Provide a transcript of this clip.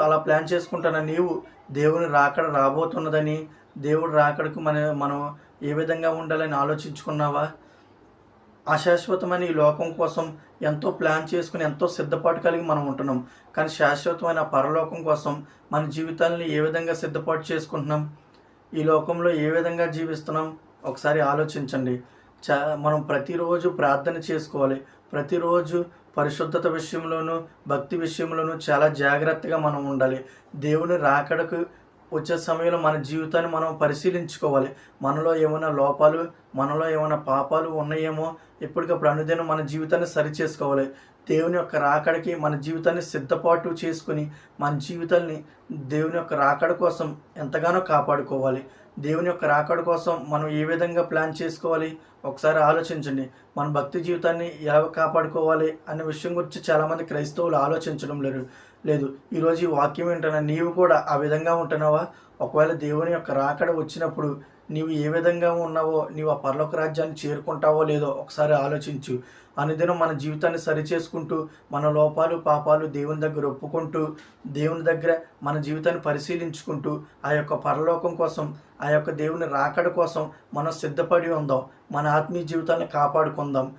అలా ప్లాన్ చేసుకుంటున్న నీవు దేవుని రాకడ రాబోతున్నదని దేవుడు రాకడకు మన మనం ఏ విధంగా ఉండాలని ఆలోచించుకున్నావా? అశాశ్వతమైన ఈ లోకం కోసం ఎంతో ప్లాన్ చేసుకుని ఎంతో సిద్ధపాటు కలిగి మనం ఉంటున్నాం. కానీ శాశ్వతమైన పరలోకం కోసం మన జీవితాలని ఏ విధంగా సిద్ధపాటు చేసుకుంటున్నాం? ఈ లోకంలో ఏ విధంగా జీవిస్తున్నాం? ఒకసారి ఆలోచించండి. చా మనం ప్రతిరోజు ప్రార్థన చేసుకోవాలి. ప్రతిరోజు పరిశుద్ధత విషయంలోనూ భక్తి విషయంలోనూ చాలా జాగ్రత్తగా మనం ఉండాలి. దేవుని రాకడకు వచ్చే సమయంలో మన జీవితాన్ని మనం పరిశీలించుకోవాలి. మనలో ఏమైనా లోపాలు మనలో ఏమైనా పాపాలు ఉన్నాయేమో ఎప్పటికప్పుడు అనుదినం మన జీవితాన్ని సరి చేసుకోవాలి దేవుని యొక్క రాకడికి మన జీవితాన్ని సిద్ధపాటు చేసుకుని మన జీవితాన్ని దేవుని యొక్క రాకడ కోసం ఎంతగానో కాపాడుకోవాలి. దేవుని యొక్క రాకడ కోసం మనం ఏ విధంగా ప్లాన్ చేసుకోవాలి? ఒకసారి ఆలోచించండి. మన భక్తి జీవితాన్ని ఎలా కాపాడుకోవాలి అనే విషయం గురించి చాలామంది క్రైస్తవులు ఆలోచించడం లేరు లేదు ఈరోజు ఈ వాక్యం ఏంటన్నా నీవు కూడా ఆ విధంగా ఉంటున్నావా? ఒకవేళ దేవుని యొక్క రాకడ వచ్చినప్పుడు నీవు ఏ విధంగా ఉన్నావో నీవు ఆ పర్లోక రాజ్యాన్ని చేరుకుంటావో లేదో ఒకసారి ఆలోచించు. అనుదినం మన జీవితాన్ని సరిచేసుకుంటూ మన లోపాలు పాపాలు దేవుని దగ్గర ఒప్పుకుంటూ దేవుని దగ్గర మన జీవితాన్ని పరిశీలించుకుంటూ ఆ యొక్క పరలోకం కోసం ఆ యొక్క దేవుని రాకడ కోసం మనం సిద్ధపడి ఉందాం. మన ఆత్మీయ జీవితాన్ని కాపాడుకుందాం.